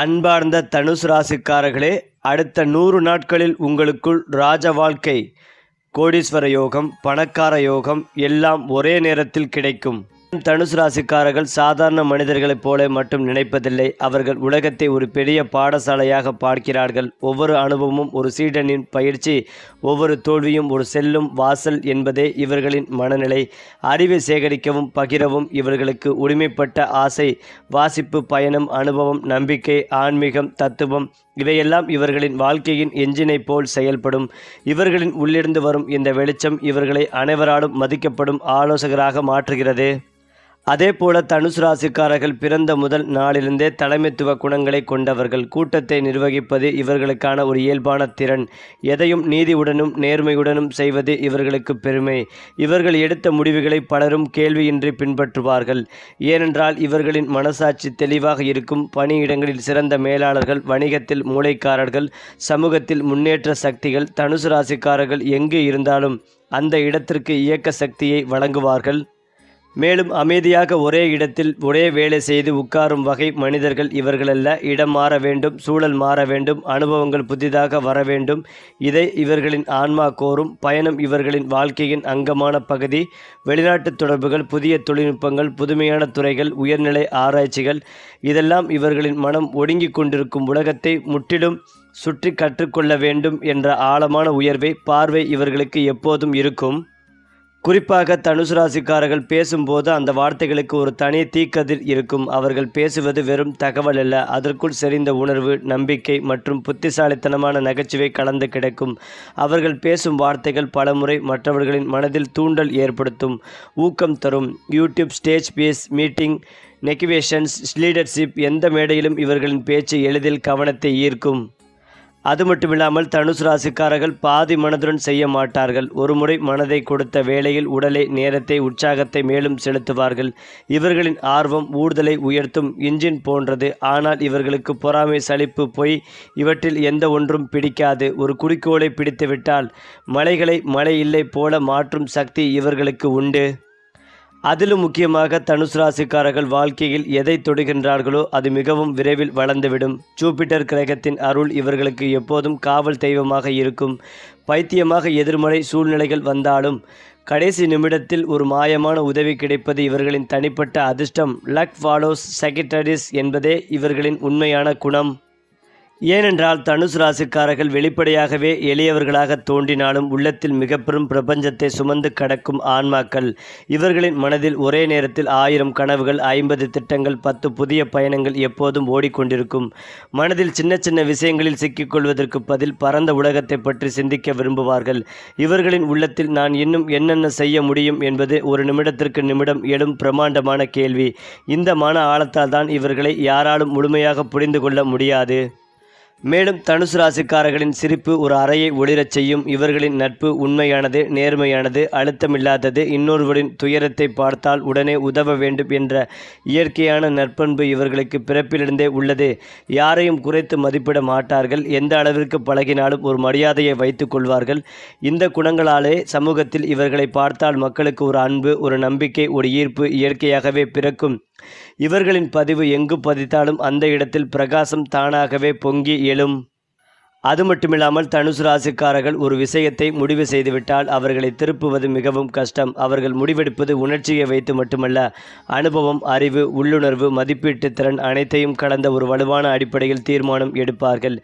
அன்பார்ந்த தனுசு ராசிக்காரர்களே அடுத்த நூறு நாட்களில் உங்களுக்குள் ராஜ வாழ்க்கை கோடீஸ்வர யோகம் பணக்கார யோகம் எல்லாம் ஒரே நேரத்தில் கிடைக்கும். தனுசு ராசிக்காரர்கள் சாதாரண மனிதர்களைப் போல மட்டும் நினைப்பதில்லை. அவர்கள் உலகத்தை ஒரு பெரிய பாடசாலையாக பார்க்கிறார்கள். ஒவ்வொரு அனுபவமும் ஒரு சீடனின் பயிற்சி ஒவ்வொரு தோல்வியும் ஒரு செல்லும் வாசல் என்பதே இவர்களின் மனநிலை. அறிவை சேகரிக்கவும் பகிரவும் இவர்களுக்கு உரிமைப்பட்ட ஆசை வாசிப்பு பயணம் அனுபவம் நம்பிக்கை ஆன்மீகம் தத்துவம் இவையெல்லாம் இவர்களின் வாழ்க்கையின் எஞ்சினை போல் செயல்படும். இவர்களின் உள்ளிருந்து வரும் இந்த வெளிச்சம் இவர்களை அனைவராலும் மதிக்கப்படும் ஆலோசகராக மாற்றுகிறது. அதேபோல தனுசு ராசிக்காரர்கள் பிறந்த முதல் நாளிலிருந்தே தலைமைத்துவ குணங்களை கொண்டவர்கள். கூட்டத்தை நிர்வகிப்பது இவர்களுக்கான ஒரு இயல்பான திறன். எதையும் நீதியுடனும் நேர்மையுடனும் செய்வது இவர்களுக்கு பெருமை. இவர்கள் எடுத்த முடிவுகளை பலரும் கேள்வியின்றி பின்பற்றுவார்கள். ஏனென்றால் இவர்களின் மனசாட்சி தெளிவாக இருக்கும் பணியிடங்களில் சிறந்த மேலாளர்கள் வணிகத்தில் மூளைக்காரர்கள் சமூகத்தில் முன்னேற்ற சக்திகள் தனுசு ராசிக்காரர்கள் எங்கு இருந்தாலும் அந்த இடத்திற்கு இயக்க சக்தியை வழங்குவார்கள். மேலும் அமைதியாக ஒரே இடத்தில் ஒரே வேலை செய்து உட்காரும் வகை மனிதர்கள் இவர்களல்ல. இடம் மாற வேண்டும் சூழல் மாற வேண்டும் அனுபவங்கள் புதிதாக வர வேண்டும். இதை இவர்களின் ஆன்மா கோரும். பயணம் இவர்களின் வாழ்க்கையின் அங்கமான பகுதி. வெளிநாட்டு தொடர்புகள் புதிய தொழில்நுட்பங்கள் புதுமையான துறைகள் உயர்நிலை ஆராய்ச்சிகள். இதெல்லாம் இவர்களின் மனம் ஒடுங்கிக் கொண்டிருக்கும் உலகத்தை முற்றிலும் சுற்றி கற்றுக்கொள்ள வேண்டும் என்ற ஆழமான உயர்வை பார்வை இவர்களுக்கு எப்போதும் இருக்கும். குறிப்பாக தனுசு ராசிக்காரர்கள் பேசும்போது அந்த வார்த்தைகளுக்கு ஒரு தனி தீக்கதிர் இருக்கும். அவர்கள் பேசுவது வெறும் தகவல் அல்ல. அதற்குள் செறிந்த உணர்வு நம்பிக்கை மற்றும் புத்திசாலித்தனமான நகைச்சுவை கலந்து கிடக்கும். அவர்கள் பேசும் வார்த்தைகள் பலமுறை மற்றவர்களின் மனதில் தூண்டல் ஏற்படுத்தும் ஊக்கம் தரும். யூடியூப் ஸ்டேஜ் பேஸ் மீட்டிங் நெகிவேஷன்ஸ் லீடர்ஷிப் எந்த மேடையிலும் இவர்களின் பேச்சு எளிதில் கவனத்தை ஈர்க்கும். அது மட்டுமில்லாமல் தனுசு ராசிக்காரர்கள் பாதி மனதுடன் செய்ய மாட்டார்கள். ஒருமுறை மனதை கொடுத்த வேளையில் உடலை நேரத்தை உற்சாகத்தை மேலும் செலுத்துவார்கள். இவர்களின் ஆர்வம் ஊடுதலை உயர்த்தும் இன்ஜின் போன்றது. ஆனால் இவர்களுக்கு பொறாமை சலிப்பு பொய் இவற்றில் எந்த ஒன்றும் பிடிக்காது. ஒரு குறிக்கோளை பிடித்துவிட்டால் மலைகளை மழை இல்லை போல மாற்றும் சக்தி இவர்களுக்கு உண்டு. அதிலும் முக்கியமாக தனுசு ராசிக்காரர்கள் வாழ்க்கையில் எதை தொடுகின்றார்களோ அது மிகவும் விரைவில் வளர்ந்துவிடும். ஜூபிட்டர் கிரகத்தின் அருள் இவர்களுக்கு எப்போதும் காவல் தெய்வமாக இருக்கும். பைத்தியமாக எதிர்மறை சூழ்நிலைகள் வந்தாலும் கடைசி நிமிடத்தில் ஒரு மாயமான உதவி கிடைப்பது இவர்களின் தனிப்பட்ட அதிர்ஷ்டம். லக் ஃபாலோஸ் செக்ரட்டரிஸ் என்பதே இவர்களின் உண்மையான குணம். ஏனென்றால் தனுசு ராசிக்காரர்கள் வெளிப்படையாகவே எளியவர்களாக தோன்றினாலும் உள்ளத்தில் மிக பெரும் பிரபஞ்சத்தை சுமந்து கடக்கும் ஆன்மாக்கள். இவர்களின் மனதில் ஒரே நேரத்தில் ஆயிரம் கனவுகள் ஐம்பது திட்டங்கள் பத்து புதிய பயணங்கள் எப்போதும் ஓடிக்கொண்டிருக்கும். மனதில் சின்ன சின்ன விஷயங்களில் சிக்கிக்கொள்வதற்கு பதில் பரந்த உலகத்தை பற்றி சிந்திக்க விரும்புவார்கள். இவர்களின் உள்ளத்தில் நான் இன்னும் என்னென்ன செய்ய முடியும் என்பது ஒரு நிமிடத்திற்கு நிமிடம் எழும் பிரமாண்டமான கேள்வி. இந்த மன ஆழத்தால் தான் இவர்களை யாராலும் முழுமையாக புரிந்து கொள்ள முடியாது. மேலும் தனுசு ராசிக்காரர்களின் சிரிப்பு ஒரு அறையை ஒளிரச் செய்யும். இவர்களின் நட்பு உண்மையானது நேர்மையானது அழுத்தமில்லாதது. இன்னொருவரின் துயரத்தை பார்த்தால் உடனே உதவ வேண்டும் என்ற இயற்கையான நற்பண்பு இவர்களுக்கு பிறப்பிலிருந்தே உள்ளது. யாரையும் குறைத்து மதிப்பிட மாட்டார்கள். எந்த அளவிற்கு பழகினாலும் ஒரு மரியாதையை வைத்துக் கொள்வார்கள். இந்த குணங்களாலே சமூகத்தில் இவர்களை பார்த்தால் மக்களுக்கு ஒரு அன்பு ஒரு நம்பிக்கை ஒரு ஈர்ப்பு இயற்கையாகவே பிறக்கும். இவர்களின் பதிவு எங்கு பதித்தாலும் அந்த இடத்தில் பிரகாசம் தானாகவே பொங்கி எழும். அது மட்டுமில்லாமல் தனுசு ராசிக்காரர்கள் ஒரு விஷயத்தை முடிவு செய்துவிட்டால் அவர்களை திருப்புவது மிகவும் கஷ்டம். அவர்கள் முடிவெடுப்பது உணர்ச்சியை வைத்து மட்டுமல்ல அனுபவம் அறிவு உள்ளுணர்வு மதிப்பீட்டு திறன் அனைத்தையும் கடந்த ஒரு வலுவான அடிப்படையில் தீர்மானம் எடுப்பார்கள்.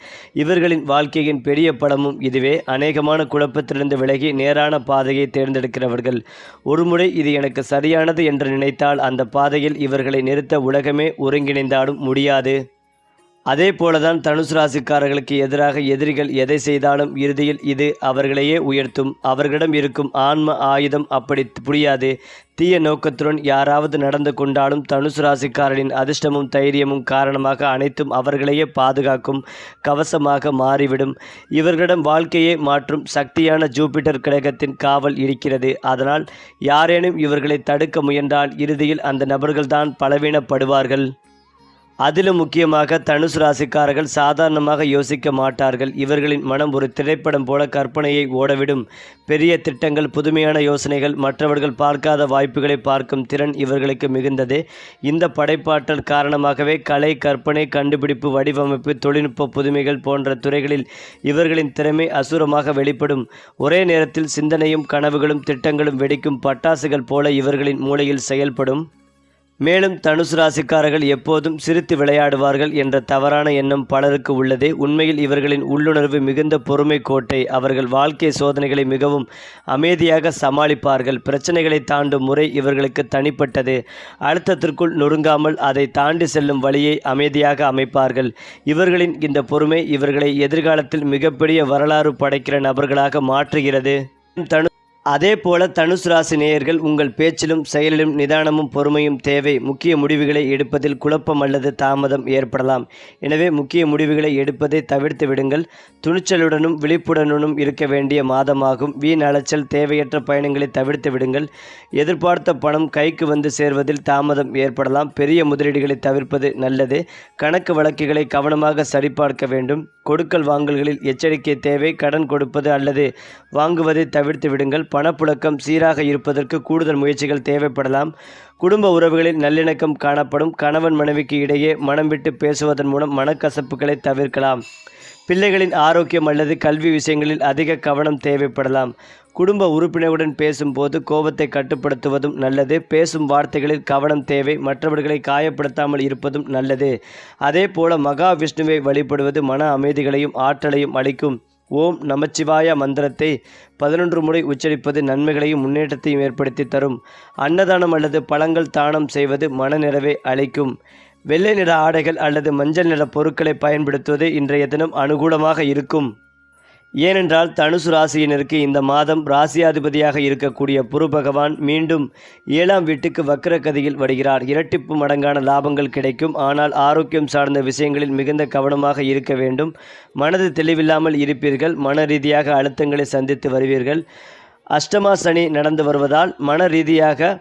இவர்களின் வாழ்க்கையின் பெரிய படமும் இதுவே. அநேகமான குழப்பத்திலிருந்து விலகி நேரான பாதையை தேர்ந்தெடுக்கிறவர்கள். ஒருமுறை இது எனக்கு சரியானது என்று நினைத்தால் அந்த பாதையில் இவர்களை நிறுத்த உலகமே ஒருங்கிணைந்தாலும் முடியாது. அதே போலதான் தனுசு ராசிக்காரர்களுக்கு எதிராக எதிரிகள் எதை செய்தாலும் இறுதியில் இது அவர்களையே உயர்த்தும். அவர்களிடம் இருக்கும் ஆன்ம ஆயுதம் அப்படி புரியாது. தீய நோக்கத்துடன் யாராவது நடந்து கொண்டாலும் தனுசு ராசிக்காரனின் அதிர்ஷ்டமும் தைரியமும் காரணமாக அனைத்தும் அவர்களையே பாதுகாக்கும் கவசமாக மாறிவிடும். இவர்களிடம் வாழ்க்கையை மாற்றும் சக்தியான ஜூபிட்டர் கிரகத்தின் காவல் இருக்கிறது. அதனால் யாரேனும் இவர்களை தடுக்க முயன்றால் இறுதியில் அந்த நபர்கள்தான் பலவீனப்படுவார்கள். அதிலும் முக்கியமாக தனுசு ராசிக்காரர்கள் சாதாரணமாக யோசிக்க மாட்டார்கள். இவர்களின் மனம் ஒரு திரைப்படம் போல கற்பனையை ஓடவிடும். பெரிய திட்டங்கள் புதுமையான யோசனைகள் மற்றவர்கள் பார்க்காத வாய்ப்புகளை பார்க்கும் திறன் இவர்களுக்கு மிகுந்தது. இந்த படைப்பாற்றல் காரணமாகவே கலை கற்பனை கண்டுபிடிப்பு வடிவமைப்பு தொழில்நுட்ப புதுமைகள் போன்ற துறைகளில் இவர்களின் திறமை அசுரமாக வெளிப்படும். ஒரே நேரத்தில் சிந்தனையும் கனவுகளும் திட்டங்களும் வெடிக்கும் பட்டாசுகள் போல இவர்களின் மூளையில் செயல்படும். மேலும் தனுசு ராசிக்காரர்கள் எப்போதும் சிரித்து விளையாடுவார்கள் என்ற தவறான எண்ணம் பலருக்கு உள்ளது. உண்மையில் இவர்களின் உள்ளுணர்வு மிகுந்த பொறுமை கோட்டை அவர்கள் வாழ்க்கை சோதனைகளை மிகவும் அமைதியாக சமாளிப்பார்கள். பிரச்சனைகளை தாண்டும் முறை இவர்களுக்கு தனிப்பட்டது. அழுத்தத்திற்குள் நொறுங்காமல் அதை தாண்டி செல்லும் வழியை அமைதியாக அமைப்பார்கள். இவர்களின் இந்த பொறுமை இவர்களை எதிர்காலத்தில் மிகப்பெரிய வரலாறு படைக்கிற நபர்களாக மாற்றுகிறது. தனு அதே போல தனுசு ராசி நேயர்கள் உங்கள் பேச்சிலும் செயலிலும் நிதானமும் பொறுமையும் தேவை. முக்கிய முடிவுகளை எடுப்பதில் குழப்பம் அல்லது தாமதம் ஏற்படலாம். எனவே முக்கிய முடிவுகளை எடுப்பதை தவிர்த்து விடுங்கள். துணிச்சலுடனும் விழிப்புடனும் இருக்க வேண்டிய மாதமாகும். வீண் அலைச்சல் தேவையற்ற பயணங்களை தவிர்த்து விடுங்கள். எதிர்பார்த்த பணம் கைக்கு வந்து சேர்வதில் தாமதம் ஏற்படலாம். பெரிய முதலீடுகளை தவிர்ப்பது நல்லது. கணக்கு வழக்குகளை கவனமாக சரிபார்க்க வேண்டும். கொடுக்கல் வாங்கல்களில் எச்சரிக்கை தேவை. கடன் கொடுப்பது அல்லது வாங்குவதை தவிர்த்து விடுங்கள். பணப்புழக்கம் சீராக இருப்பதற்கு கூடுதல் முயற்சிகள் தேவைப்படலாம். குடும்ப உறவுகளில் நல்லிணக்கம் காணப்படும். கணவன் மனைவிக்கு இடையே மனம் விட்டு பேசுவதன் மூலம் மனக்கசப்புகளை தவிர்க்கலாம். பிள்ளைகளின் ஆரோக்கியம் அல்லது கல்வி விஷயங்களில் அதிக கவனம் தேவைப்படலாம். குடும்ப உறுப்பினருடன் பேசும்போது கோபத்தை கட்டுப்படுத்துவதும் நல்லது. பேசும் வார்த்தைகளில் கவனம் தேவை. மற்றவர்களை காயப்படுத்தாமல் இருப்பதும் நல்லது. அதே போல மகாவிஷ்ணுவை வழிபடுவது மன அமைதிகளையும் ஆற்றலையும் அளிக்கும். ஓம் நமச்சிவாய மந்திரத்தை பதினொன்று முறை உச்சரிப்பது நன்மைகளையும் முன்னேற்றத்தையும் ஏற்படுத்தி தரும். அன்னதானம் அல்லது பழங்கள் தானம் செய்வது மனநிறைவை அளிக்கும். வெள்ளை நிற ஆடைகள் அல்லது மஞ்சள் நிற பொருட்களை பயன்படுத்துவது இன்றைய தினம் அனுகூலமாக இருக்கும். ஏனென்றால் தனுசு ராசியினருக்கு இந்த மாதம் ராசியாதிபதியாக இருக்கக்கூடிய குரு பகவான் மீண்டும் ஏழாம் வீட்டுக்கு வக்கரக்கதியில் வருகிறார். இரட்டிப்பு மடங்கான லாபங்கள் கிடைக்கும். ஆனால் ஆரோக்கியம் சார்ந்த விஷயங்களில் மிகுந்த கவனமாக இருக்க வேண்டும். மனது தெளிவில்லாமல் இருப்பீர்கள். மன ரீதியாக அழுத்தங்களை சந்தித்து வருவீர்கள். அஷ்டமா சனி நடந்து வருவதால் மன ரீதியாக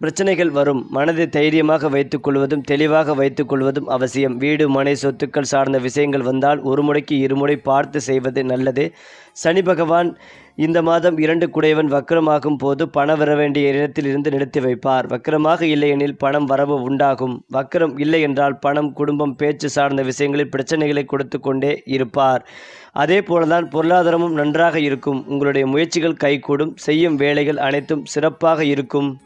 பிரச்சனைகள் வரும். மனதை தைரியமாக வைத்துக்கொள்வதும் தெளிவாக வைத்துக்கொள்வதும் அவசியம். வீடு மனை சொத்துக்கள் சார்ந்த விஷயங்கள் வந்தால் ஒரு முறைக்கு இருமுறை பார்த்து செய்வது நல்லது. சனி பகவான் இந்த மாதம் இரண்டு குடையவன் வக்கரமாகும் போது பணம் வர வேண்டிய இடத்தில் இருந்து நிறுத்தி வைப்பார். வக்கரமாக இல்லையெனில் பணம் வரவு உண்டாகும். வக்கரம் இல்லை என்றால் பணம் குடும்பம் பேச்சு சார்ந்த விஷயங்களில் பிரச்சனைகளை கொடுத்து கொண்டே இருப்பார். அதே போலதான் பொருளாதாரமும் நன்றாக இருக்கும். உங்களுடைய முயற்சிகள் கைகூடும். செய்யும் வேலைகள் அனைத்தும் சிறப்பாக இருக்கும்.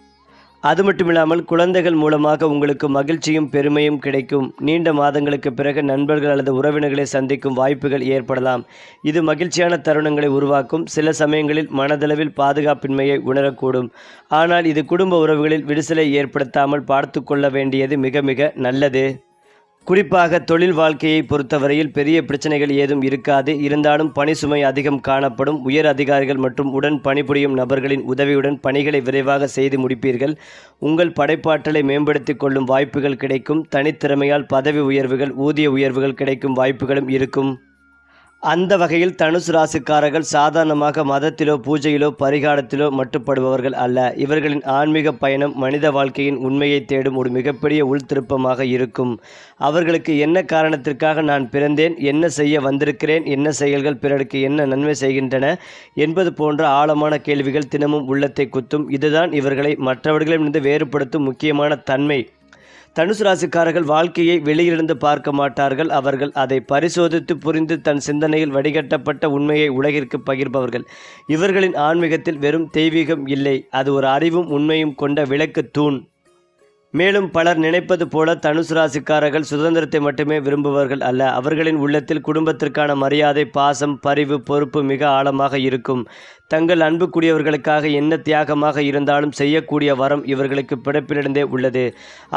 அது மட்டுமில்லாமல் குழந்தைகள் மூலமாக உங்களுக்கு மகிழ்ச்சியும் பெருமையும் கிடைக்கும். நீண்ட மாதங்களுக்கு பிறகு நண்பர்கள் அல்லது உறவினர்களை சந்திக்கும் வாய்ப்புகள் ஏற்படலாம். இது மகிழ்ச்சியான தருணங்களை உருவாக்கும். சில சமயங்களில் மனதளவில் பாதுகாப்பின்மையை உணரக்கூடும். ஆனால் இது குடும்ப உறவுகளில் விரிசலை ஏற்படுத்தாமல் பார்த்து கொள்ள வேண்டியது மிக மிக நல்லது. குறிப்பாக தொழில் வாழ்க்கையை பொறுத்தவரையில் பெரிய பிரச்சனைகள் ஏதும் இருக்காது. இருந்தாலும் பணி சுமை அதிகம் காணப்படும். உயர் அதிகாரிகள் மற்றும் உடன் பணிபுரியும் நபர்களின் உதவியுடன் பணிகளை விரைவாக செய்து முடிப்பீர்கள். உங்கள் படைப்பாற்றலை மேம்படுத்திக் கொள்ளும் வாய்ப்புகள் கிடைக்கும். தனித்திறமையால் பதவி உயர்வுகள் ஊதிய உயர்வுகள் கிடைக்கும் வாய்ப்புகளும் இருக்கும். அந்த வகையில் தனுசு ராசிக்காரர்கள் சாதாரணமாக மதத்திலோ பூஜையிலோ பரிகாரத்திலோ மட்டுப்படுபவர்கள் அல்ல. இவர்களின் ஆன்மீக பயணம் மனித வாழ்க்கையின் உண்மையை தேடும் ஒரு மிகப்பெரிய உள்திருப்பமாக இருக்கும். அவர்களுக்கு என்ன காரணத்திற்காக நான் பிறந்தேன்? என்ன செய்ய வந்திருக்கிறேன்? என்ன செயல்கள் பிறருக்கு என்ன நன்மை செய்கின்றன? என்பது போன்ற ஆழமான கேள்விகள் தினமும் உள்ளத்தை குத்தும். இதுதான் இவர்களை மற்றவர்களிடமிருந்து வேறுபடுத்தும் முக்கியமான தன்மை. தனுசு ராசிக்காரர்கள் வாழ்க்கையை வெளியிலிருந்து பார்க்க மாட்டார்கள். அவர்கள் அதை பரிசோதித்து புரிந்து தன் சிந்தனையில் வடிகட்டப்பட்ட உண்மையை உலகிற்கு பகிர்பவர்கள். இவர்களின் ஆன்மீகத்தில் வெறும் தெய்வீகம் இல்லை. அது ஒரு அறிவும் உண்மையும் கொண்ட விளக்கு தூண். மேலும் பலர் நினைப்பது போல தனுசு ராசிக்காரர்கள் சுதந்திரத்தை மட்டுமே விரும்புவார்கள் அல்ல. அவர்களின் உள்ளத்தில் குடும்பத்திற்கான மரியாதை பாசம் பரிவு பொறுப்பு மிக ஆழமாக இருக்கும். தங்கள் அன்புக்குரியவர்களுக்காக என்ன தியாகமாக இருந்தாலும் செய்யக்கூடிய வரம் இவர்களுக்கு பிறப்பிலிருந்தே உள்ளது.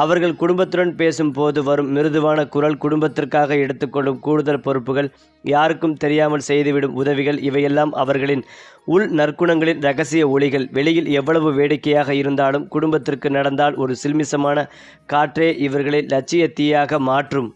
அவர்கள் குடும்பத்துடன் பேசும்போது வரும் மிருதுவான குரல் குடும்பத்திற்காக எடுத்துக்கொள்ளும் கூடுதல் பொறுப்புகள் யாருக்கும் தெரியாமல் செய்துவிடும் உதவிகள் இவையெல்லாம் அவர்களின் உள் நற்குணங்களின் ரகசிய ஒளிகள். வெளியில் எவ்வளவு வேடிக்கையாக இருந்தாலும் குடும்பத்திற்கு நடந்தால் ஒரு சில்மிசமான காற்றே இவர்களை லட்சிய தீயாக மாற்றும்.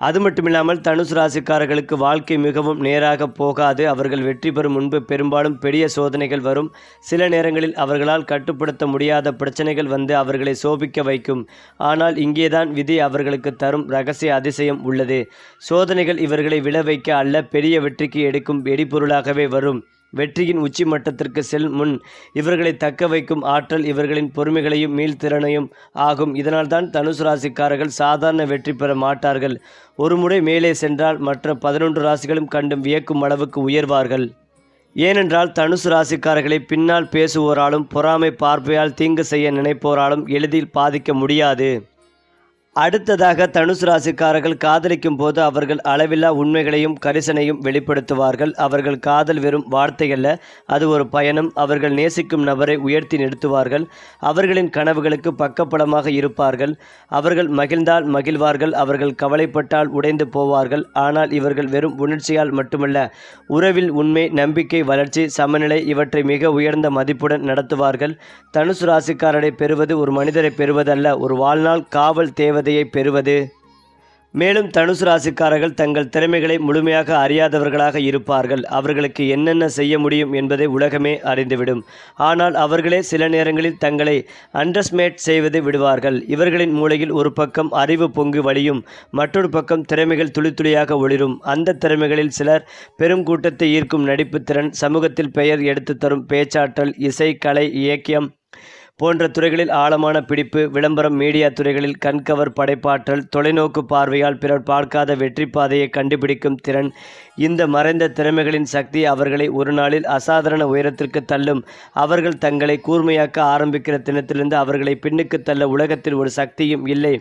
அது மட்டுமில்லாமல் தனுசு ராசிக்காரர்களுக்கு வாழ்க்கை மிகவும் நேராக போகாது. அவர்கள் வெற்றி பெறும் முன்பு பெரும்பாலும் பெரிய சோதனைகள் வரும். சில நேரங்களில் அவர்களால் கட்டுப்படுத்த முடியாத பிரச்சனைகள் வந்து அவர்களை சோபிக்க வைக்கும். ஆனால் இங்கேதான் விதி அவர்களுக்கு தரும் ரகசிய அதிசயம் உள்ளது. சோதனைகள் இவர்களை விழ வைக்க அல்ல பெரிய வெற்றிக்கு எடுக்கும் வெடிபொருளாகவே வரும். வெற்றியின் உச்சி மட்டத்திற்கு செல் முன். இவர்களை தக்க வைக்கும் ஆற்றல் இவர்களின் பொறுமைகளையும் மீள்திறனையும் ஆகும். இதனால்தான் தனுசு ராசிக்காரர்கள் சாதாரண வெற்றி பெற மாட்டார்கள். ஒருமுறை மேலே சென்றால் மற்ற பதினொன்று ராசிகளும் கண்டும் வியக்கும் அளவுக்கு உயர்வார்கள். ஏனென்றால் தனுசு ராசிக்காரர்களை பின்னால் பேசுவோராலும் பொறாமை பார்வையால் தீங்கு செய்ய நினைப்போராலும் எளிதில் பாதிக்க முடியாது. அடுத்ததாக தனுசு ராசிக்காரர்கள் காதலிக்கும் போது அவர்கள் அளவில்லா உண்மைகளையும் கரிசனையும் வெளிப்படுத்துவார்கள். அவர்கள் காதல் வெறும் வார்த்தையல்ல அது ஒரு பயணம். அவர்கள் நேசிக்கும் நபரை உயர்த்தி நிறுத்துவார்கள். அவர்களின் கனவுகளுக்கு பக்கப்படமாக இருப்பார்கள். அவர்கள் மகிழ்ந்தால் மகிழ்வார்கள் அவர்கள் கவலைப்பட்டால் உடைந்து போவார்கள். ஆனால் இவர்கள் வெறும் உணர்ச்சியால் மட்டுமல்ல உறவில் உண்மை நம்பிக்கை வளர்ச்சி சமநிலை இவற்றை மிக உயர்ந்த மதிப்புடன் நடத்துவார்கள். தனுசு ராசிக்காரரை பெறுவது ஒரு மனிதரை பெறுவதல்ல ஒரு வாழ்நாள் காவல் தேவதையை பெறுவது? மேலும் தனுசு ராசிக்காரர்கள் தங்கள் திறமைகளை முழுமையாக அறியாதவர்களாக இருப்பார்கள். அவர்களுக்கு என்னென்ன செய்ய முடியும் என்பதை உலகமே அறிந்துவிடும். ஆனால் அவர்களே சில நேரங்களில் தங்களை அண்டர்ஸ்மேட் செய்வது விடுவார்கள். இவர்களின் மூளையில் ஒரு பக்கம் அறிவு பொங்கு வழியும் மற்றொரு பக்கம் திறமைகள் துளித்துளியாக ஒளிரும். அந்த திறமைகளில் சிலர் பெரும் கூட்டத்தை ஈர்க்கும் நடிப்பு திறன் சமூகத்தில் பெயர் எடுத்து தரும் பேச்சாற்றல் இசை கலை இயக்கியம் போன்ற துறைகளில் ஆழமான பிடிப்பு விளம்பரம் மீடியா துறைகளில் கண்கவர் படைப்பாற்றல் தொலைநோக்கு பார்வையால் பிறர் பார்க்காத வெற்றி பாதையை கண்டுபிடிக்கும் திறன் இந்த மறைந்த திறமைகளின் சக்தி அவர்களை ஒரு நாளில் அசாதாரண உயரத்திற்கு தள்ளும். அவர்கள் தங்களை கூர்மையாக்க ஆரம்பிக்கிற தினத்திலிருந்து அவர்களை பின்னுக்கு தள்ள உலகத்தில் ஒரு சக்தியும் இல்லை.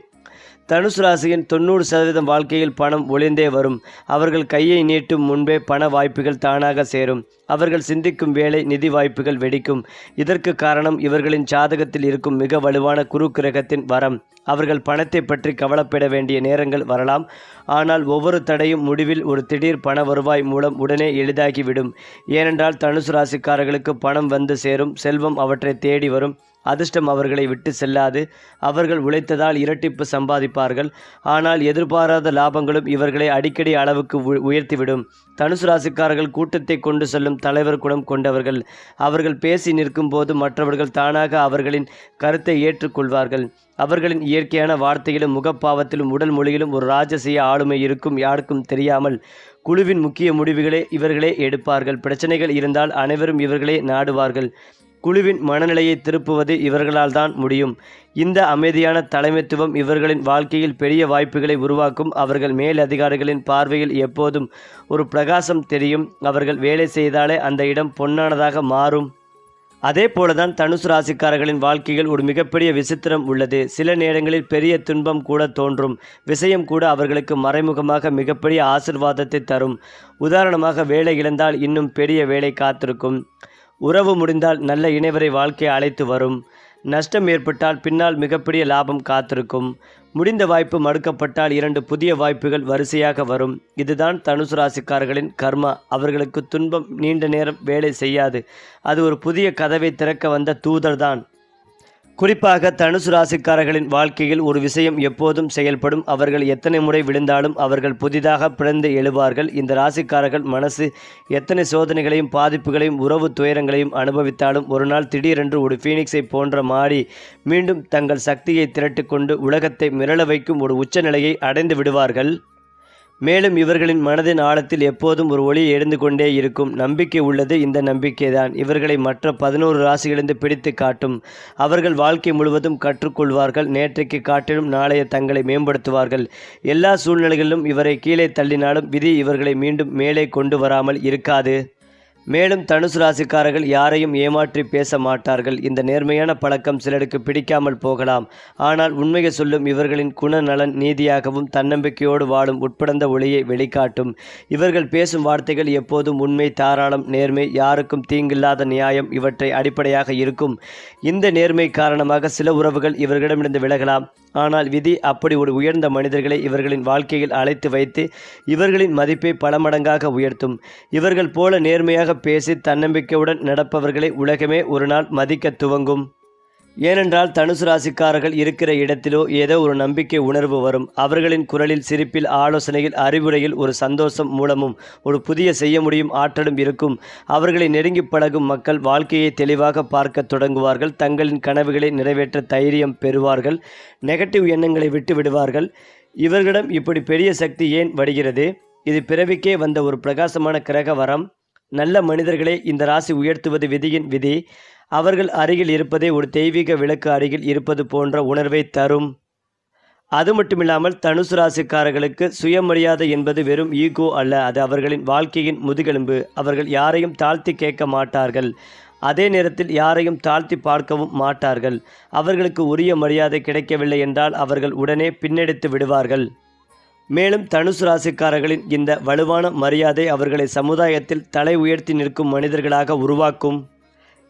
தனுசு ராசியின் தொண்ணூறு சதவீதம் வாழ்க்கையில் பணம் ஒளிந்தே வரும். அவர்கள் கையை நீட்டும் முன்பே பண வாய்ப்புகள் தானாக சேரும். அவர்கள் சிந்திக்கும் வேலை நிதி வாய்ப்புகள் வெடிக்கும். இதற்கு காரணம் இவர்களின் ஜாதகத்தில் இருக்கும் மிக வலுவான குரு கிரகத்தின் வரம். அவர்கள் பணத்தை பற்றி கவலைப்பட வேண்டிய நேரங்கள் வரலாம். ஆனால் ஒவ்வொரு தடையும் முடிவில் ஒரு திடீர் பண வருவாய் மூலம் உடனே எளிதாகிவிடும். ஏனென்றால் தனுசு ராசிக்காரர்களுக்கு பணம் வந்து சேரும் செல்வம் அவற்றை தேடி வரும். அதிர்ஷ்டம் அவர்களை விட்டு செல்லாது. அவர்கள் உழைத்ததால் இரட்டிப்பு சம்பாதிப்பார்கள். ஆனால் எதிர்பாராத லாபங்களும் இவர்களை அடிக்கடி அளவுக்கு உ- உயர்த்திவிடும். தனுசு ராசிக்காரர்கள் கூட்டத்தை கொண்டு செல்லும் தலைவர் குணம் கொண்டவர்கள். அவர்கள் பேசி நிற்கும் போது மற்றவர்கள் தானாக அவர்களின் கருத்தை ஏற்றுக்கொள்வார்கள். அவர்களின் இயற்கையான வார்த்தையிலும் முகப்பாவத்திலும் உடல் மொழியிலும் ஒரு ராஜசீய ஆளுமை இருக்கும் யாருக்கும் தெரியாமல் குழுவின் முக்கிய முடிவுகளை இவர்களே எடுப்பார்கள். பிரச்சனைகள் இருந்தால் அனைவரும் இவர்களே நாடுவார்கள். குழுவின் மனநிலையை திருப்புவது இவர்களால் தான் முடியும். இந்த அமைதியான தலைமைத்துவம் இவர்களின் வாழ்க்கையில் பெரிய வாய்ப்புகளை உருவாக்கும். அவர்கள் மேலதிகாரிகளின் பார்வையில் எப்போதும் ஒரு பிரகாசம் தெரியும். அவர்கள் வேலை செய்தாலே அந்த இடம் பொன்னானதாக மாறும். அதே போலதான் தனுசு ராசிக்காரர்களின் வாழ்க்கையில் ஒரு மிகப்பெரிய விசித்திரம் உள்ளது. சில நேரங்களில் பெரிய துன்பம் கூட தோன்றும். விஷயம் கூட அவர்களுக்கு மறைமுகமாக மிகப்பெரிய ஆசிர்வாதத்தை தரும். உதாரணமாக வேலை இழந்தால் இன்னும் பெரிய வேலை காத்திருக்கும். உறவு முடிந்தால் நல்ல இணைவரை வாழ்க்கையை அழைத்து வரும். நஷ்டம் ஏற்பட்டால் பின்னால் மிகப்பெரிய லாபம் காத்திருக்கும். முடிந்த வாய்ப்பு மறுக்கப்பட்டால் இரண்டு புதிய வாய்ப்புகள் வரிசையாக வரும். இதுதான் தனுசு ராசிக்காரர்களின் கர்மா. அவர்களுக்கு துன்பம் நீண்ட நேரம் வேலை செய்யாது. அது ஒரு புதிய கதவை திறக்க வந்த தூதர்தான். குறிப்பாக தனுசு ராசிக்காரர்களின் வாழ்க்கையில் ஒரு விஷயம் எப்போதும் செயல்படும். அவர்கள் எத்தனை முறை விழுந்தாலும் அவர்கள் புதிதாக பிறந்து எழுவார்கள். இந்த ராசிக்காரர்கள் மனசு எத்தனை சோதனைகளையும் பாதிப்புகளையும் உறவு துயரங்களையும் அனுபவித்தாலும் ஒரு நாள் திடீரென்று ஒரு ஃபீனிக்ஸை போன்ற மாறி மீண்டும் தங்கள் சக்தியை திரட்டிக்கொண்டு உலகத்தை மிரள வைக்கும் ஒரு உச்சநிலையை அடைந்து விடுவார்கள். மேலும் இவர்களின் மனதின் ஆழத்தில் எப்போதும் ஒரு ஒளி எழுந்து கொண்டே இருக்கும். நம்பிக்கை உள்ளது இந்த நம்பிக்கைதான். இவர்களை மற்ற பதினோரு ராசிகளிலிருந்து பிடித்து காட்டும். அவர்கள் வாழ்க்கை முழுவதும் கற்றுக்கொள்வார்கள். நேற்றைக்கு காட்டிலும் நாளைய தங்களை மேம்படுத்துவார்கள். எல்லா சூழ்நிலைகளிலும் இவரை கீழே தள்ளினாலும் விதி இவர்களை மீண்டும் மேலே கொண்டு வராமல் இருக்காது. மேலும் தனுசு ராசிக்காரர்கள் யாரையும் ஏமாற்றி பேச மாட்டார்கள். இந்த நேர்மையான பழக்கம் சிலருக்கு பிடிக்காமல் போகலாம். ஆனால் உண்மையை சொல்லும் இவர்களின் குணநலன் நீதியாகவும் தன்னம்பிக்கையோடு வாழும் உட்படந்த ஒளியை வெளிக்காட்டும். இவர்கள் பேசும் வார்த்தைகள் எப்போதும் உண்மை தாராளம் நேர்மை யாருக்கும் தீங்கில்லாத நியாயம் இவற்றை அடிப்படையாக இருக்கும். இந்த நேர்மை காரணமாக சில உறவுகள் இவர்களிடமிருந்து விலகலாம். ஆனால் விதி அப்படி ஒரு உயர்ந்த மனிதர்களை இவர்களின் வாழ்க்கையில் அழைத்து வைத்து இவர்களின் மதிப்பை பல மடங்காக உயர்த்தும். இவர்கள் போல நேர்மையாக பேசி தன்னம்பிக்கையுடன் நடப்பவர்களை உலகமே ஒரு நாள் மதிக்க துவங்கும். ஏனென்றால் தனுசு ராசிக்காரர்கள் இருக்கிற இடத்திலோ ஏதோ ஒரு நம்பிக்கை உணர்வு வரும். அவர்களின் குரலில் சிரிப்பில் ஆலோசனையில் அறிவுரையில் ஒரு சந்தோஷம் மூலமும் ஒரு புதிய செய்ய முடியும் ஆற்றலும் இருக்கும். அவர்களை நெருங்கி பழகும் மக்கள் வாழ்க்கையை தெளிவாக பார்க்க தொடங்குவார்கள். தங்களின் கனவுகளை நிறைவேற்ற தைரியம் பெறுவார்கள். நெகட்டிவ் எண்ணங்களை விட்டு விடுவார்கள். இவர்களிடம் இப்படி பெரிய சக்தி ஏன் வருகிறது? இது பிறவிக்கே வந்த ஒரு பிரகாசமான கிரக வரம். நல்ல மனிதர்களை இந்த ராசி உயர்த்துவது விதியின் விதி. அவர்கள் அருகில் இருப்பதே ஒரு தெய்வீக விளக்கு அருகில் இருப்பது போன்ற உணர்வை தரும். அது மட்டுமில்லாமல் தனுசு ராசிக்காரர்களுக்கு சுயமரியாதை என்பது வெறும் ஈகோ அல்ல. அது அவர்களின் வாழ்க்கையின் முதுகெலும்பு. அவர்கள் யாரையும் தாழ்த்தி கேட்க மாட்டார்கள். அதே நேரத்தில் யாரையும் தாழ்த்தி பார்க்கவும் மாட்டார்கள். அவர்களுக்கு உரிய மரியாதை கிடைக்கவில்லை என்றால் அவர்கள் உடனே பின்னெடுத்து விடுவார்கள். மேலும் தனுசு ராசிக்காரர்களின் இந்த வலுவான மரியாதை அவர்களை சமுதாயத்தில் தலை உயர்த்தி நிற்கும் மனிதர்களாக உருவாக்கும்.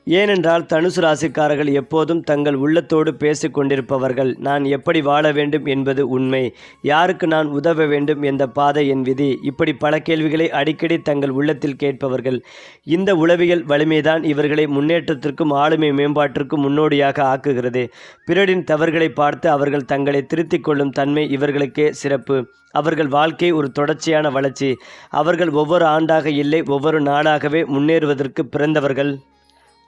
ஏனென்றால் தனுசு ராசிக்காரர்கள் எப்போதும் தங்கள் உள்ளத்தோடு பேசிக்கொண்டிருப்பவர்கள் நான் எப்படி வாழ வேண்டும் என்பது உண்மை. யாருக்கு நான் உதவ வேண்டும் என்ற பாதை என் விதி. இப்படி பல கேள்விகளை அடிக்கடி தங்கள் உள்ளத்தில் கேட்பவர்கள். இந்த உளவியல் வலிமைதான் இவர்களை முன்னேற்றத்திற்கும் ஆளுமை மேம்பாட்டிற்கும் முன்னோடியாக ஆக்குகிறது. பிறரின் தவறுகளை பார்த்து அவர்கள் தங்களை திருத்திக் கொள்ளும் தன்மை இவர்களுக்கே சிறப்பு. அவர்கள் வாழ்க்கை ஒரு தொடர்ச்சியான வளர்ச்சி. அவர்கள் ஒவ்வொரு ஆண்டாக இல்லை ஒவ்வொரு நாளாகவே முன்னேறுவதற்கு பிறந்தவர்கள்.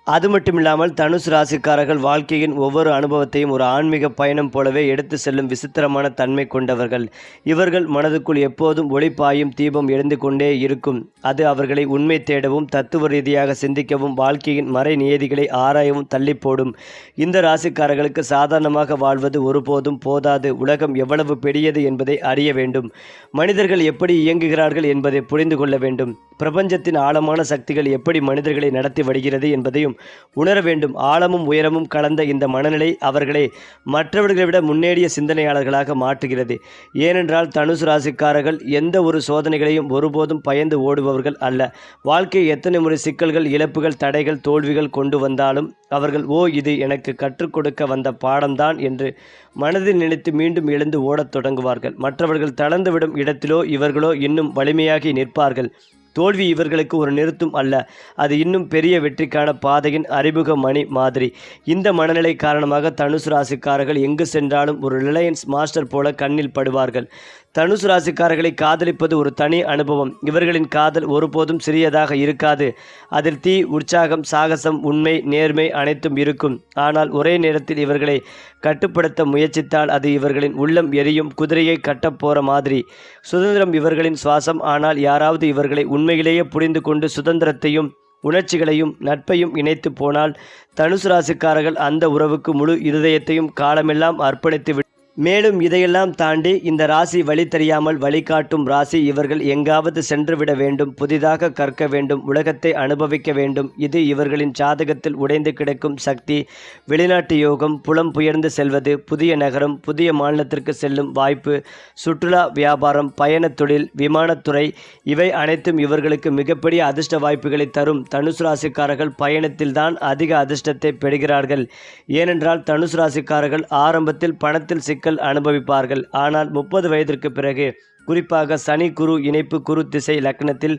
அது மட்டுமில்லாமல் தனுசு ராசிக்காரர்கள் வாழ்க்கையின் ஒவ்வொரு அனுபவத்தையும் ஒரு ஆன்மீக பயணம் போலவே எடுத்து செல்லும் விசித்திரமான தன்மை கொண்டவர்கள். இவர்கள் மனதுக்குள் எப்போதும் ஒளிப்பாயும் தீபம் எழுந்து கொண்டே இருக்கும். அது அவர்களை உண்மை தேடவும் தத்துவ ரீதியாக சிந்திக்கவும் வாழ்க்கையின் மறை நியதிகளை ஆராயவும் தள்ளி போடும் இந்த ராசிக்காரர்களுக்கு சாதாரணமாக வாழ்வது ஒருபோதும் போதாது. உலகம் எவ்வளவு பெரியது என்பதை அறிய வேண்டும். மனிதர்கள் எப்படி இயங்குகிறார்கள் என்பதை புரிந்து கொள்ள வேண்டும். பிரபஞ்சத்தின் ஆழமான சக்திகள் எப்படி மனிதர்களை நடத்தி வருகிறது என்பதையும் உணர வேண்டும். ஆழமும் உயரமும் கலந்த இந்த மனநிலை அவர்களை மற்றவர்களை விட முன்னேறிய சிந்தனையாளர்களாக மாற்றுகிறது. ஏனென்றால் தனுசு ராசிக்காரர்கள் எந்த ஒரு சோதனைகளையும் ஒருபோதும் பயந்து ஓடுபவர்கள் அல்ல. வாழ்க்கை எத்தனை முறை சிக்கல்கள் இழப்புகள் தடைகள் தோல்விகள் கொண்டு வந்தாலும் அவர்கள் ஓ இது எனக்கு கற்றுக் கொடுக்க வந்த பாடம்தான் என்று மனதில் நினைத்து மீண்டும் எழுந்து ஓடத் தொடங்குவார்கள். மற்றவர்கள் தளர்ந்துவிடும் இடத்திலோ இவர்களோ இன்னும் வலிமையாகி நிற்பார்கள். தோல்வி இவர்களுக்கு ஒரு நிறுத்தும் அல்ல. அது இன்னும் பெரிய வெற்றிக்கான பாதையின் அறிமுக மணி மாதிரி. இந்த மனநிலை காரணமாக தனுசு ராசிக்காரர்கள் எங்கு சென்றாலும் ஒரு ரிலையன்ஸ் மாஸ்டர் போல கண்ணில் படுவார்கள். தனுசு ராசிக்காரர்களை காதலிப்பது ஒரு தனி அனுபவம். இவர்களின் காதல் ஒருபோதும் சிறியதாக இருக்காது. அதில் தீ உற்சாகம் சாகசம் உண்மை நேர்மை அனைத்தும் இருக்கும். ஆனால் ஒரே நேரத்தில் இவர்களை கட்டுப்படுத்த முயற்சித்தால் அது இவர்களின் உள்ளம் எரியும் குதிரையை கட்டப்போற மாதிரி. சுதந்திரம் இவர்களின் சுவாசம். ஆனால் யாராவது இவர்களை உண்மையிலேயே புரிந்து கொண்டு சுதந்திரத்தையும் உணர்ச்சிகளையும் நட்பையும் இணைத்து போனால் தனுசு ராசிக்காரர்கள் அந்த உறவுக்கு முழு இருதயத்தையும் காலமெல்லாம் அர்ப்பணித்து விட்டு மேலும் இதையெல்லாம் தாண்டி இந்த ராசி வழி தெரியாமல் வழிகாட்டும் ராசி இவர்கள் எங்காவது சென்றுவிட வேண்டும் புதிதாக கற்க வேண்டும் உலகத்தை அனுபவிக்க வேண்டும். இது இவர்களின் ஜாதகத்தில் உடைந்து கிடக்கும் சக்தி வெளிநாட்டு யோகம் புலம் புயர்ந்து செல்வது புதிய நகரம் புதிய மாநிலத்திற்கு செல்லும் வாய்ப்பு சுற்றுலா வியாபாரம் பயணத் தொழில் விமானத்துறை இவை அனைத்தும் இவர்களுக்கு மிகப்பெரிய அதிர்ஷ்ட வாய்ப்புகளை தரும். தனுசு ராசிக்காரர்கள் பயணத்தில்தான் அதிக அதிர்ஷ்டத்தை பெறுகிறார்கள். ஏனென்றால் தனுசு ராசிக்காரர்கள் ஆரம்பத்தில் பணத்தில் சிக்கல் அனுபவிப்பார்கள். ஆனால் முப்பது வயதிற்கு பிறகு குறிப்பாக சனி குரு இணைப்பு குரு திசை லக்னத்தில்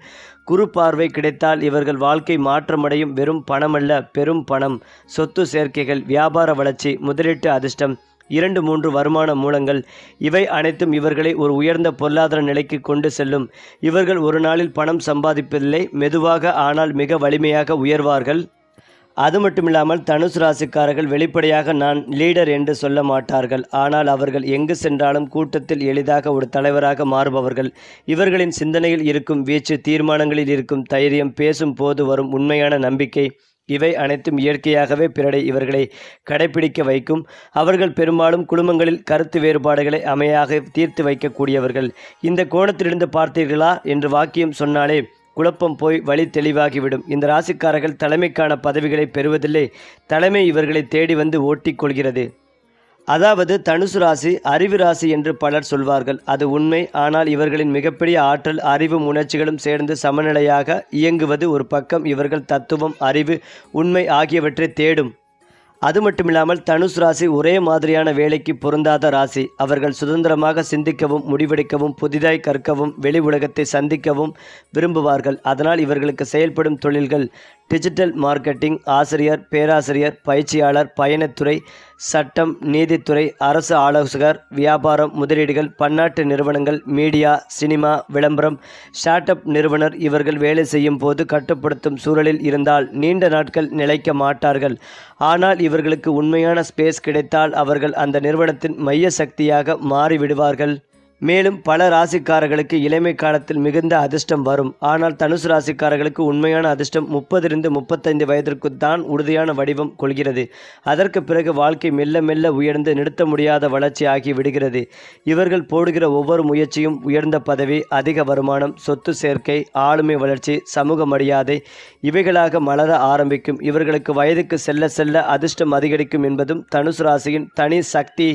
குரு பார்வை கிடைத்தால் இவர்கள் வாழ்க்கை மாற்றமடையும் வெறும் பணமல்ல பெரும் பணம் சொத்து சேர்க்கைகள் வியாபார வளர்ச்சி முதலீட்டு அதிர்ஷ்டம் இரண்டு மூன்று வருமான மூலங்கள் இவை அனைத்தும் இவர்களை ஒரு உயர்ந்த பொருளாதார நிலைக்கு கொண்டு செல்லும். இவர்கள் ஒரு நாளில் பணம் சம்பாதிப்பதில்லை மெதுவாக ஆனால் மிக வலிமையாக உயர்வார்கள். அது மட்டும் இல்லாமல் தனுசு ராசிக்காரர்கள் வெளிப்படையாக நான் லீடர் என்று சொல்ல மாட்டார்கள். ஆனால் அவர்கள் எங்கு சென்றாலும் கூட்டத்தில் எளிதாக ஒரு தலைவராக மாறுபவர்கள். இவர்களின் சிந்தனையில் இருக்கும் வீச்சு தீர்மானங்களில் இருக்கும் தைரியம் பேசும் போது வரும் உண்மையான நம்பிக்கை இவை அனைத்தும் இயற்கையாகவே பிறடை இவர்களை கடைபிடிக்க வைக்கும். அவர்கள் பெரும்பாலும் குடும்பங்களில் கருத்து வேறுபாடுகளை அமையாக தீர்த்து வைக்கக்கூடியவர்கள். இந்த கோணத்திலிருந்து பார்த்தீர்களா? என்று வாக்கியம் சொன்னாலே குழப்பம் போய் வழி தெளிவாகிவிடும். இந்த ராசிக்காரர்கள் தலைமைக்கான பதவிகளை பெறுவதில்லை. தலைமை இவர்களை தேடி வந்து ஓட்டிக்கொள்கிறது. அதாவது தனுசு ராசி அறிவு ராசி என்று பலர் சொல்வார்கள். அது உண்மை. ஆனால் இவர்களின் மிகப்பெரிய ஆற்றல் அறிவும் உணர்ச்சிகளும் சேர்ந்து சமநிலையாக இயங்குவது ஒரு பக்கம் இவர்கள் தத்துவம் அறிவு உண்மை ஆகியவற்றை தேடும். அது மட்டுமில்லாமல் தனுஷ் ராசி ஒரே மாதிரியான வேலைக்கு பொருந்தாத ராசி. அவர்கள் சுதந்திரமாக சிந்திக்கவும் முடிவெடுக்கவும் புதிதாய் கற்கவும் வெளி உலகத்தை சந்திக்கவும் விரும்புவார்கள். அதனால் இவர்களுக்கு செயல்படும் தொழில்கள் டிஜிட்டல் மார்க்கெட்டிங் ஆசிரியர் பேராசிரியர் பயிற்சியாளர் பயணத்துறை சட்டம் நீதித்துறை அரசு ஆலோசகர் வியாபாரம் முதலீடுகள் பன்னாட்டு நிறுவனங்கள் மீடியா சினிமா விளம்பரம் ஸ்டார்ட் அப் நிறுவனர் இவர்கள் வேலை செய்யும் போது கட்டுப்படுத்தும் சூழலில் இருந்தால் நீண்ட நாட்கள் நிலைக்க மாட்டார்கள். ஆனால் இவர்களுக்கு உண்மையான ஸ்பேஸ் கிடைத்தால் அவர்கள் அந்த நிறுவனத்தின் மைய சக்தியாக மாறிவிடுவார்கள். மேலும் பல ராசிக்காரர்களுக்கு இளமை காலத்தில் மிகுந்த அதிர்ஷ்டம் வரும். ஆனால் தனுசு ராசிக்காரர்களுக்கு உண்மையான அதிர்ஷ்டம் முப்பதிலிருந்து முப்பத்தைந்து வயதிற்கு தான் உறுதியான வடிவம் கொள்கிறது. அதற்கு பிறகு வாழ்க்கை மெல்ல மெல்ல உயர்ந்து நிறுத்த முடியாத வளர்ச்சி ஆகி விடுகிறது. இவர்கள் போடுகிற ஒவ்வொரு முயற்சியும் உயர்ந்த பதவி அதிக வருமானம் சொத்து சேர்க்கை ஆளுமை வளர்ச்சி சமூக மரியாதை இவைகளாக மலர ஆரம்பிக்கும். இவர்களுக்கு வயதுக்கு செல்ல செல்ல அதிர்ஷ்டம் அதிகரிக்கும் என்பதும் தனுசு ராசியின் தனி சக்தி